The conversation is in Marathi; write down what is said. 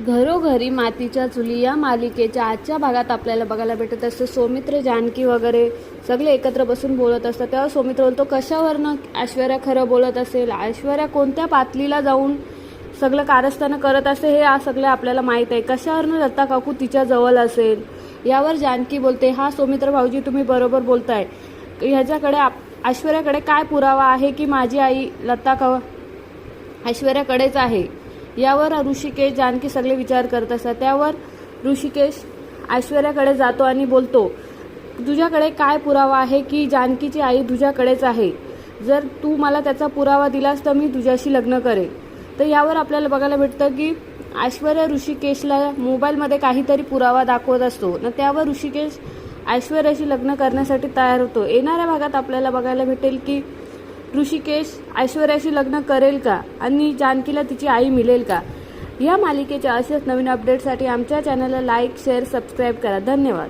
घरोघरी मातीच्या चुली या मालिकेच्या आजच्या भागात आपल्याला बघायला भेटत असतं. सौमित्र जानकी वगैरे सगळे एकत्र बसून बोलत असतात. तेव्हा सौमित्र बोलतो कशावरनं ऐश्वर्या खरं बोलत असेल? ऐश्वर्या कोणत्या पातळीला जाऊन सगळं कारस्थानं करत असते हे सगळं आपल्याला माहीत आहे. कशावरनं लता काकू तिच्या जवळ असेल? यावर जानकी बोलते हा सौमित्र भाऊजी तुम्ही बरोबर बोलताय. ह्याच्याकडे आप- ऐश्वर्याकडे काय पुरावा आहे की माझी आई लता का ऐश्वर्याकडेच आहे? यावर ऋषिकेश जानकी सगळे विचार करत असतात. त्यावर ऋषिकेश ऐश्वर्याकडे जातो आणि बोलतो तुझ्याकडे काय पुरावा आहे की जानकीची आई तुझ्याकडेच आहे? जर तू मला त्याचा पुरावा दिलास तर मी तुझ्याशी लग्न करेन. तर यावर आपल्याला बघायला भेटतं की ऐश्वर्या ऋषिकेशला मोबाईलमध्ये काहीतरी पुरावा दाखवत असतो. न त्यावर ऋषिकेश ऐश्वर्याशी लग्न करण्यासाठी तयार होतो. येणाऱ्या भागात आपल्याला बघायला भेटेल की ऋषिकेश ऐश्वर्याशी लग्न करेल का? आणि जानकीला तिची आई मिळेल का? या मालिकेच्या असेच नवीन अपडेटसाठी आमच्या चॅनलला लाईक शेअर सबस्क्राईब करा. धन्यवाद.